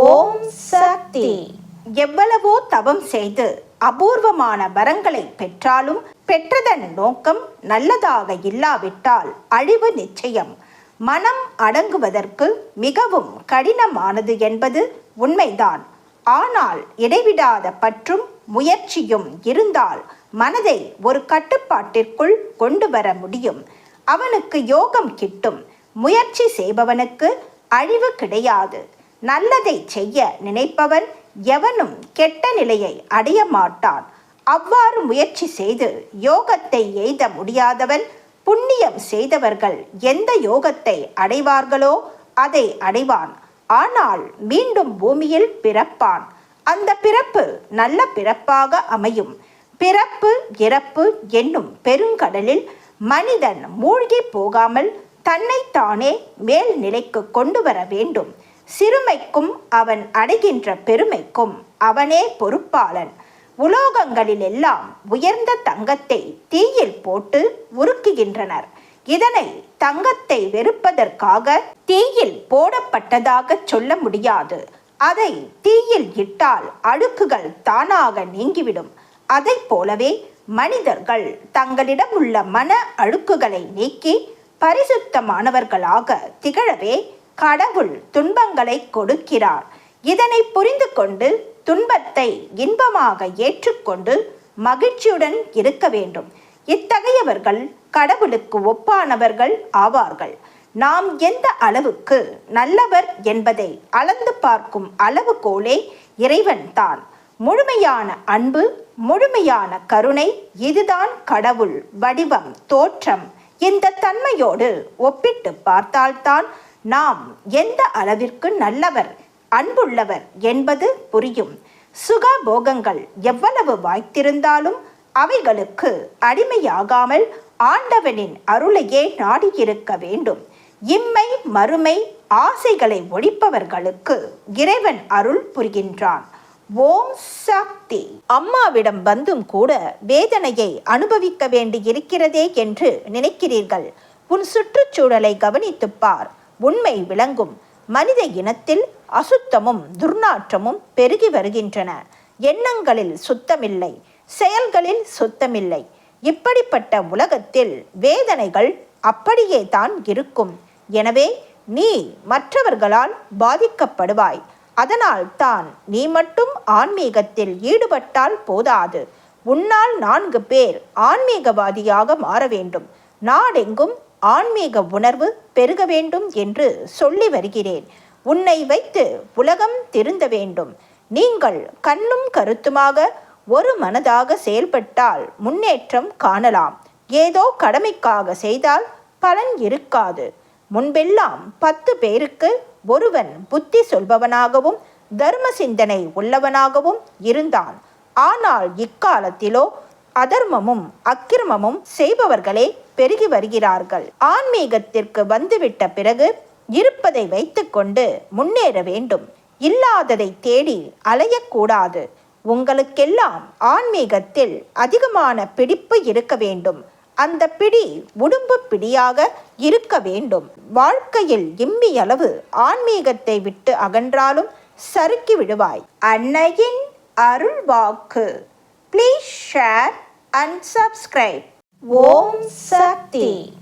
ஓம் சக்தி. எவ்வளவோ தவம் செய்து அபூர்வமான வரங்களை பெற்றாலும் பெற்றதன் நோக்கம் நல்லதாக இல்லாவிட்டால் அழிவு நிச்சயம். மனம் அடங்குவதற்கு மிகவும் கடினமானது என்பது உண்மைதான். ஆனால் இடைவிடாத பற்றும் முயற்சியும் இருந்தால் மனதை ஒரு கட்டுப்பாட்டிற்குள் கொண்டு வர முடியும். அவனுக்கு யோகம் கிட்டும். முயற்சி செய்பவனுக்கு அழிவு கிடையாது. நல்லதை செய்ய நினைப்பவன் எவனும் கெட்ட நிலையை அடைய மாட்டான். அவ்வாறு முயற்சி செய்து யோகத்தை எய்த முடியாதவன் புண்ணியம் செய்தவர்கள் எந்த யோகத்தை அடைவார்களோ அதை அடைவான். ஆனால் மீண்டும் பூமியில் பிறப்பான். அந்த பிறப்பு நல்ல பிறப்பாக அமையும். பிறப்பு இறப்பு என்னும் பெருங்கடலில் மனிதன் மூழ்கி போகாமல் தன்னைத்தானே மேல் நிலைக்கு கொண்டு வர வேண்டும். சிறுமைக்கும் அவன் அடைகின்ற பெருமைக்கும் அவனே பொறுப்பாளன். உலோகங்களில் எல்லாம் உயர்ந்த தங்கத்தை தீயில் போட்டு உருக்குகின்றனர். இதனை தங்கத்தை வெறுப்பதற்காக தீயில் போடப்பட்டதாக சொல்ல முடியாது. அதை தீயில் இட்டால் அழுக்குகள் தானாக நீங்கிவிடும். அதை போலவே மனிதர்கள் தங்களிடம் உள்ள மன அழுக்குகளை நீக்கி பரிசுத்தமானவர்களாக திகழவே கடவுள் துன்பங்களை கொடுக்கிறார். இதனை புரிந்து கொண்டு துன்பத்தை இன்பமாக ஏற்றுக்கொண்டு மகிழ்ச்சியுடன் இருக்க வேண்டும். இத்தகையவர்கள் கடவுளுக்கு ஒப்பானவர்கள் ஆவார்கள். நாம் எந்த அளவுக்கு நல்லவர் என்பதை அளந்து பார்க்கும் அளவுகோலே இறைவன் தான். முழுமையான அன்பு முழுமையான கருணை இதுதான் கடவுள் வடிவம் தோற்றம். இந்த தன்மையோடு ஒப்பிட்டு பார்த்தால்தான் நாம் எந்த அளவிற்கு நல்லவர் அன்புள்ளவர் என்பது புரியும். சுக போகங்கள் எவ்வளவு வாய்த்திருந்தாலும் அவைகளுக்கு அடிமையாகாமல் ஆண்டவனின் அருளையே நாடியிருக்க வேண்டும். இம்மை மறுமை ஆசைகளை ஒழிப்பவர்களுக்கு இறைவன் அருள் புரிகின்றான். ஓம் சக்தி. அம்மாவிடம் வந்தும் கூட வேதனையை அனுபவிக்க வேண்டி இருக்கிறதே என்று நினைக்கிறீர்கள். உன் சுற்றுச்சூழலை கவனித்துப்பார் உண்மை விளங்கும். மனித இனத்தில் அசுத்தமும் துர்நாற்றமும் பெருகி வருகின்றன. எண்ணங்களில் சுத்தமில்லை செயல்களில் சுத்தமில்லை. இப்படிப்பட்ட உலகத்தில் வேதனைகள் அப்படியே தான் இருக்கும். எனவே நீ மற்றவர்களால் பாதிக்கப்படுவாய். அதனால் தான் நீ மட்டும் ஆன்மீகத்தில் ஈடுபட்டால் போதாது. உன்னால் நான்கு பேர் ஆன்மீகவாதியாக மாற வேண்டும். நாடெங்கும் ஆன்மீக உணர்வு பெருக வேண்டும் என்று சொல்லி வருகிறேன். உன்னை வைத்து உலகம் திருந்த வேண்டும். நீங்கள் கண்ணும் கருத்துமாக ஒரு மனதாக செயல்பட்டால் முன்னேற்றம் காணலாம். ஏதோ கடமைக்காக செய்தால் பலன் இருக்காது. முன்பெல்லாம் பத்து பேருக்கு ஒருவன் புத்தி சொல்பவனாகவும் தர்ம சிந்தனை உள்ளவனாகவும் இருந்தான். ஆனால் இக்காலத்திலோ அதர்மமும் அக்கிரமமும் செய்பவர்களே பெருகி வருகிறார்கள். ஆன்மீகத்திற்கு வந்துவிட்ட பிறகு இருப்பதை வைத்துக்கொண்டு முன்னேற வேண்டும். இல்லாததை தேடி அலையக்கூடாது. உங்களுக்கெல்லாம் ஆன்மீகத்தில் அதிகமான பிடிப்பு இருக்க வேண்டும். அந்த பிடி உடும்பு பிடியாக இருக்க வேண்டும். வாழ்க்கையில் இம்மியளவு ஆன்மீகத்தை விட்டு அகன்றாலும் சறுக்கி விடுவாய். அன்னையின் அருள் Please share and subscribe. Om Sakti.